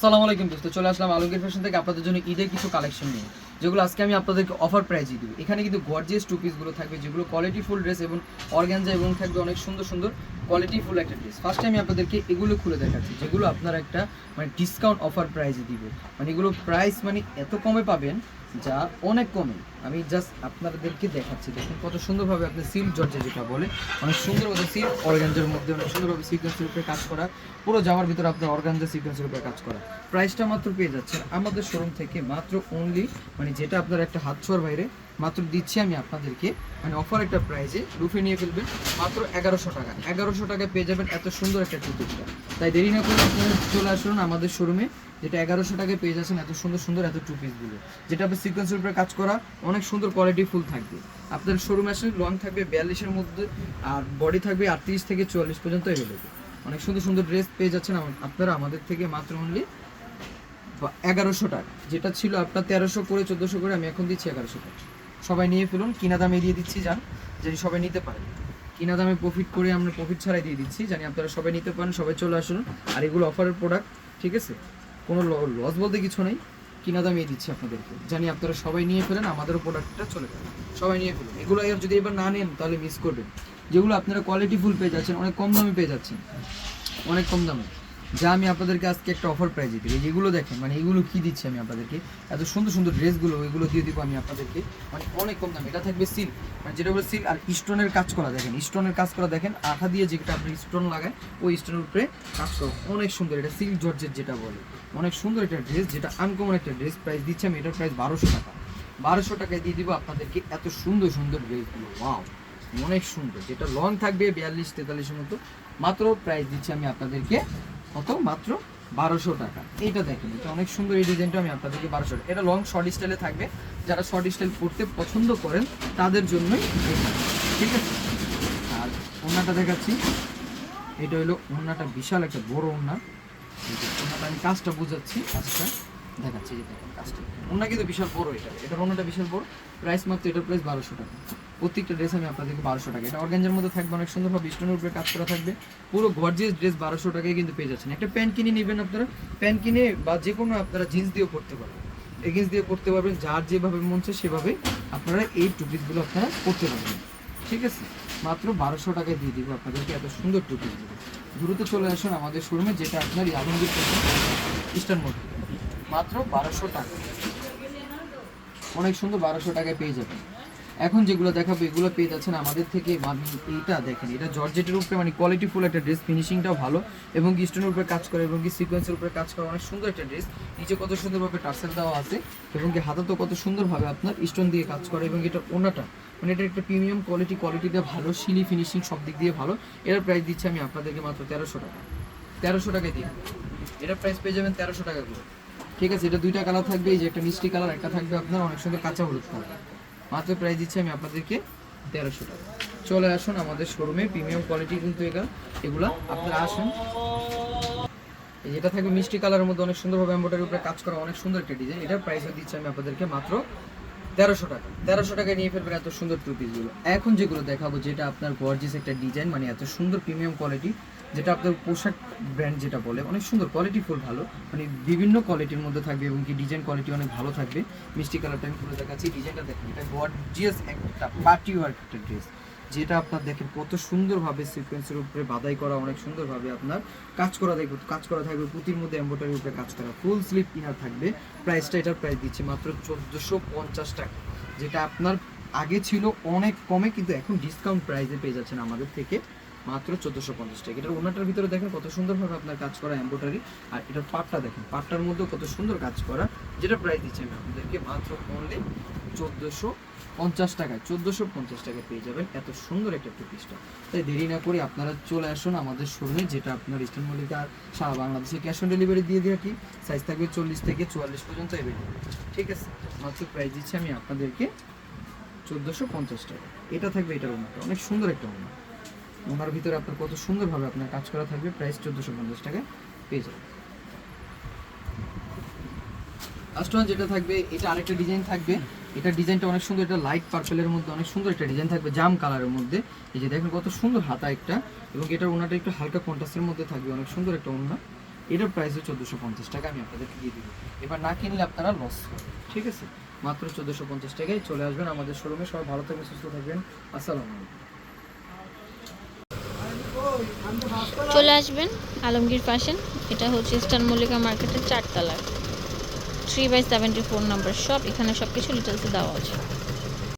আসসালামু আলাইকুম দোস্ত, চলে আসলাম আলমগীর ফ্যাশন থেকে আপনাদের জন্য ঈদের কিছু কালেকশন নিয়ে, যেগুলো আজকে আমি আপনাদেরকে অফার প্রাইজে দিব। এখানে কিন্তু গর্জিয়াস টু পিসগুলো থাকবে, যেগুলো কোয়ালিটি ফুল ড্রেস এবং অর্গ্যানজা এবং থাকবে অনেক সুন্দর সুন্দর কোয়ালিটি ফুল একটা ড্রেস ফার্স্ট আমি আপনাদেরকে এগুলো খুলে দেখাচ্ছি, যেগুলো আপনারা একটা মানে ডিসকাউন্ট অফার প্রাইজে দিব। মানে এগুলো প্রাইস মানে এত কমে পাবেন যা অনেক কমে আমি জাস্ট আপনাদেরকে দেখাচ্ছি। দেখুন কত সুন্দরভাবে আপনি সিল্ক জর্জে যেটা বলে, অনেক সুন্দরভাবে সিল্ক অর্গানজার মধ্যে, অনেক সুন্দরভাবে সিকোয়েন্সের উপরে কাজ করা। পুরো জামার ভিতরে আপনার অর্গানজা সিকোয়েন্সের উপরে কাজ করা। প্রাইসটা মাত্র পেয়ে যাচ্ছেন আমাদের শোরুম থেকে মাত্র অনলি মানে যেটা আপনার একটা হাত ছোঁয়ার বাইরে মাত্র দিচ্ছি আমি আপনাদেরকে। মানে অফার একটা প্রাইজে রুফে নিয়ে ফেলবেন মাত্র এগারোশো টাকা। এগারোশো টাকায় পেয়ে যাবেন এত সুন্দর একটা টুপিটা তাই দেরি না করে আপনারা চলে আসুন আমাদের শোরুমে যেটা এগারোশো টাকায় পেয়ে যাচ্ছেন এত সুন্দর সুন্দর এত টু পিসগুলো যেটা আপনার সিকোয়েন্সের উপরে কাজ করা, অনেক সুন্দর কোয়ালিটি ফুল থাকবে। আপনার শোরুমে আসলে লং থাকবে বিয়াল্লিশের মধ্যে, আর বডি থাকবে আটত্রিশ থেকে চুয়াল্লিশ পর্যন্ত এভেলেবেল অনেক সুন্দর সুন্দর ড্রেস পেয়ে যাচ্ছেন আপনারা আমাদের থেকে মাত্র অনলি এগারোশো টাকা। যেটা ছিল আপনার তেরোশো করে, চোদ্দোশো করে, আমি এখন দিচ্ছি এগারোশো টাকা। সবাই নিয়ে ফেলুন। কিনা দামে দিয়ে দিচ্ছি যান যদি সবাই নিতে পারেন কিনা দামে প্রফিট করে আমরা প্রফিট ছাড়াই দিয়ে দিচ্ছি, জানি আপনারা সবাই নিতে পারেন, সবাই চলে আসুন। আর এগুলো অফারের প্রোডাক্ট ঠিক আছে? কোনো লস বলতে কিছু নেই। কিনা দামিয়ে দিচ্ছি আপনাদেরকে। জানি আপনারা সবাই নিয়ে ফেলেন, আমাদেরও প্রোডাক্টটা চলে যাবে। সবাই নিয়ে ফেলুন। এগুলো যদি এবার না নেন, তাহলে মিস করবেন। যেগুলো আপনারা কোয়ালিটি ফুল পেয়ে যাচ্ছেন, অনেক কম দামে পেয়ে যাচ্ছেন। অনেক কম দামে। যা আমি আপনাদেরকে আজকে একটা অফার প্রাইজে দিই যেগুলো দেখেন মানে এগুলো কি দিচ্ছি আমি আপনাদেরকে? এত সুন্দর সুন্দর ড্রেসগুলো, এগুলো দিয়ে দিব আমি আপনাদেরকে। মানে অনেক কম দামে। এটা থাকবে সিল মানে যেটা বলে সিল আর স্টোনের কাজ করা দেখেন। স্টোনের কাজ করা দেখেন, আঠা দিয়ে যেটা আপনি স্টোন লাগায় ওই স্টোনের উপরে কাজ করা। অনেক সুন্দর। এটা সিল্ক জর্জের যেটা বলে। অনেক সুন্দর একটা ড্রেস যেটা আনকমন একটা ড্রেস প্রাইস দিচ্ছি আমি, এটার প্রাইস বারোশো টাকা। বারোশো টাকায় দিয়ে দিব আপনাদেরকে এত সুন্দর সুন্দর ড্রেসগুলো। ওয়াও অনেক সুন্দর। যেটা লং থাকবে, বিয়াল্লিশ তেতাল্লিশের মতো। মাত্র প্রাইস দিচ্ছি আমি আপনাদেরকে কত? মাত্র বারোশো টাকা। এইটা দেখেন, এটা অনেক সুন্দর এই ডিজাইনটা আমি আপনাদেরকে বারোশো টাকা এটা লং শর্ট স্টাইলে থাকবে। যারা শর্ট স্টাইল পড়তে পছন্দ করেন, তাদের জন্যই এটা। ঠিক আছে? আর ওনাটা দেখাচ্ছি। এটা হলো ওনাটা বিশাল একটা বড় ওনা ওনাটা আমি কাজটা বোঝাচ্ছি, কাজটা দেখাচ্ছি যে দেখেন কাজটা। ওনা কিন্তু বিশাল বড় এটা। এটার ওনাটা বিশাল বড়। প্রাইস মাত্র এটার প্রাইস বারোশো টাকা। প্রত্যেকটা ড্রেস আমি আপনাদেরকে বারোশো টাকা এটা অর্গানজার মধ্যে থাকবে, অনেক সুন্দরভাবে স্টোনের উপরে কাজ করা থাকবে। পুরো গর্জিয়াস ড্রেস বারোশো টাকায় কিন্তু পেয়ে যাচ্ছেন। একটা প্যান্ট কিনে নেবেন আপনারা। প্যান্ট কিনে বা যে কোনো আপনারা জিন্স দিয়েও পরতে পারবেন। এগেন্স দিয়ে পরতে পারবেন, যার যেভাবে মন চায় সেভাবে আপনারা এই টু পিসগুলো আপনারা পরতে পারবেন। ঠিক আছে? মাত্র বারোশো টাকায় দিয়ে দিব আপনাদেরকে এত সুন্দর টু পিসগুলো দ্রুত চলে আসুন আমাদের শোরুমে যেটা আপনার আলমগীর ইস্টার্ন মোড মাত্র বারোশো টাকা। অনেক সুন্দর বারোশো টাকায় পেয়ে যাবেন। এখন যেগুলো দেখাবো, এগুলো পেয়ে যাচ্ছেন আমাদের থেকে। মানে এইটা দেখেন, এটা জর্জেটের উপরে মানে কোয়ালিটি ফুল একটা ড্রেস ফিনিশিংটাও ভালো এবং স্টোনের উপরে কাজ করে এবং কি সিকোয়েন্সের উপরে কাজ করে অনেক সুন্দর একটা ড্রেস নিচে কত সুন্দরভাবে টার্সেল দেওয়া আছে এবং কি হাতে তো কত সুন্দরভাবে আপনার স্টোন দিয়ে কাজ করে এবং এটা ওনাটা মানে এটা একটা প্রিমিয়াম কোয়ালিটি কোয়ালিটিটা ভালো সিলি ফিনিশিং সব দিক দিয়ে ভালো। এর প্রাইস দিচ্ছি আমি আপনাদেরকে মাত্র তেরোশো টাকা। তেরোশো টাকায় দিয়ে এটা প্রাইস পেয়ে যাবেন তেরোশো টাকা করে। ঠিক আছে, এটা দুইটা কালার থাকবে, এই যে একটা মিষ্টি কালার একটা থাকবে আপনার অনেক সুন্দর কাঁচা হলুদ কালার মাত্র প্রাইস দিচ্ছি আমি আপনাদেরকে তেরোশো টাকা। চলে আসুন আমাদের শোরুমে প্রিমিয়াম কোয়ালিটি কিন্তু এটা এগুলা আপনারা আসুন। এটা থাকবে মিষ্টি কালারের মধ্যে অনেক সুন্দরভাবে এম্বোটারির উপরে কাজ করা অনেক সুন্দর একটা ডিজাইন এটার প্রাইসও দিচ্ছি আমি আপনাদেরকে মাত্র তেরোশো টাকা। তেরোশো টাকায় নিয়ে ফেলবেন এত সুন্দর টু পিসগুলো এখন যেগুলো দেখাবো, যেটা আপনার গর্জিস একটা ডিজাইন মানে এত সুন্দর প্রিমিয়াম কোয়ালিটি যেটা আপনার পোশাক ব্র্যান্ড যেটা বলে, অনেক সুন্দর কোয়ালিটি ফুল ভালো। মানে বিভিন্ন কোয়ালিটির মধ্যে থাকবে এবং কি ডিজাইন কোয়ালিটি অনেক ভালো থাকবে। মিষ্টি কালারটা আমি খুলে দেখাচ্ছি ডিজাইনটা দেখুন, এটা গর্জিয়াস একটা পার্টি ওয়ার্ক একটা ড্রেস যেটা আপনার দেখেন, কত সুন্দরভাবে সিকোয়েন্সের উপরে বাদাই করা, অনেক সুন্দরভাবে আপনার কাজ করা দেখবে কাজ করা থাকবে, পুঁতির মধ্যে এম্বোটারির উপরে কাজ করা। ফুল স্লিপ ইনার থাকবে। প্রাইসটা এটার প্রাইস দিচ্ছে মাত্র চোদ্দোশো পঞ্চাশ টাকা, যেটা আপনার আগে ছিল অনেক কমে, কিন্তু এখন ডিসকাউন্ট প্রাইসে পেয়ে যাচ্ছেন আমাদের থেকে মাত্র চোদ্দোশো পঞ্চাশ টাকা। এটার ওনাটার ভিতরে দেখেন কত সুন্দরভাবে আপনার কাজ করা এম্বোটারি আর এটার পাটটা দেখেন, পাটটার মধ্যেও কত সুন্দর কাজ করা, যেটা প্রাইস দিচ্ছি আমি আপনাদেরকে মাত্র অনলি চোদ্দোশো পঞ্চাশ টাকায়, চোদ্দোশো পঞ্চাশ টাকায় পেয়ে যাবেন এত সুন্দর একটা টু। পিসটা তাই দেরি না করে আপনারা চলে আসুন আমাদের শোরুমে যেটা আপনার ইস্টার্ন মল্লিকা, সারা বাংলাদেশে ক্যাশ অন ডেলিভারি দিয়ে দিয়ে কি? সাইজ থাকবে চল্লিশ থেকে চুয়াল্লিশ পর্যন্ত অ্যাভেলেবল ঠিক আছে? মাত্র প্রাইস দিচ্ছি আমি আপনাদেরকে চোদ্দোশো পঞ্চাশ টাকা। এটা থাকবে এটার ওনাটা অনেক সুন্দর একটা ওনা ওনার ভিতরে আপনার কত সুন্দরভাবে আপনার কাজ করা থাকবে প্রাইস চোদ্দোশো পঞ্চাশ টাকায় পেয়ে যাবেন। লাস্ট ওয়ান যেটা থাকবে, এটা আরেকটা ডিজাইন থাকবে। এটা ডিজাইনটা অনেক সুন্দর, এটা লাইট পার্পেলের মধ্যে অনেক সুন্দর একটা ডিজাইন থাকবে, জাম কালারের মধ্যে। এই যে দেখেন কত সুন্দর হাতা একটা, এবং এটার ওনাটা একটু হালকা কন্ট্রাস্টের মধ্যে থাকবে, অনেক সুন্দর একটা ওনা এটার প্রাইস হচ্ছে চোদ্দোশো পঞ্চাশ টাকা, আমি আপনাদেরকে দিয়ে দিব। এবার না কিনলে আপনারা লস ঠিক আছে? মাত্র চোদ্দোশো পঞ্চাশ টাকায় চলে আসবেন আমাদের শোরুমে সবাই ভালো থাকবেন, সুস্থ থাকবেন। আসসালামু আলাইকুম। চলে আসবেন আলমগীর ফ্যাশন এটা হচ্ছে ইস্টার্ন মল্লিকা মার্কেটের চারতলার three by seventy four number সব এখানে সব কিছু ডিটেলসে দেওয়া আছে।